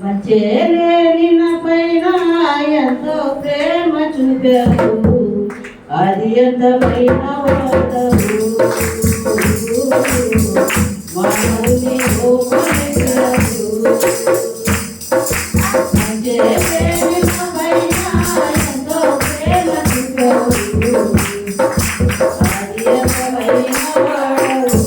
వచ్చేలేని పైన ఎంతో ప్రేమ చూపావు. అది ఎంతమైన వాడవు మానవుని గోపరిచావు వచ్చేలేని పైన ఎంతో ప్రేమ చూపావు. అది ఎంతమైన వాడవు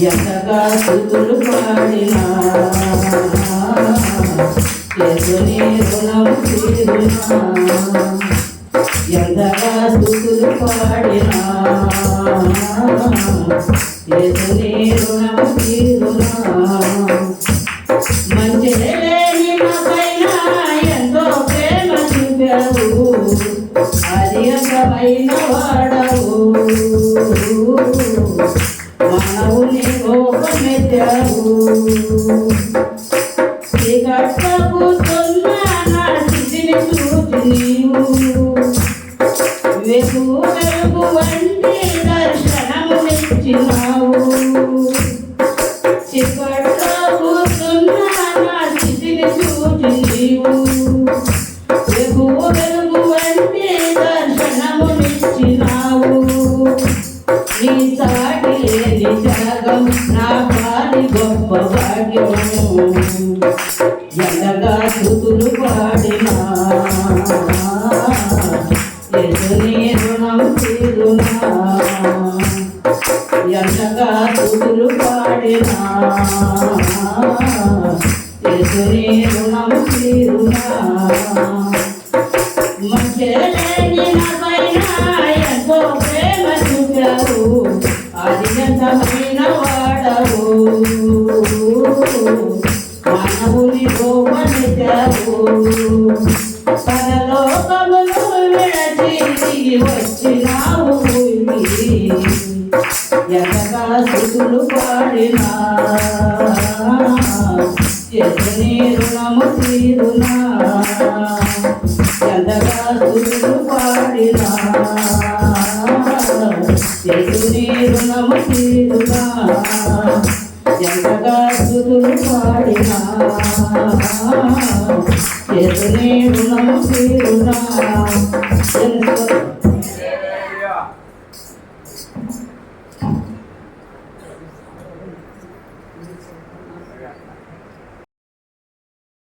ఎంతగా స్థుతులు పాడినా యేసుని రుణం తీరునా ఎంతగా స్థుతులు పాడినా యేసుని రుణం తీరునా మంచి లేని నా పైన ఎంతో ప్రేమ చూపావు. అది అందమైన వాడవు. మానవుని గొప్ప భాగ్యము ఎండగా స్థుతులు పాడినా ఎదుని రుణం తీరునా ఎండగా స్థుతులు పాడినా ఎదుని రుణం తీరునా మంచి ప్రేమ చూపావు అది ఎంతమైన వాడవు మానవుని గోపనిచావు పరలోకమును విడచి వచ్చినావు భూమికి. స్థుతులు పాడినా ఎదుని రుణము తీరునా ఎంతగా స్థుతులు పాడినా ఎదుని రుణము తీరునా ఎంతగా స్థుతులు పాడినా ఎదురే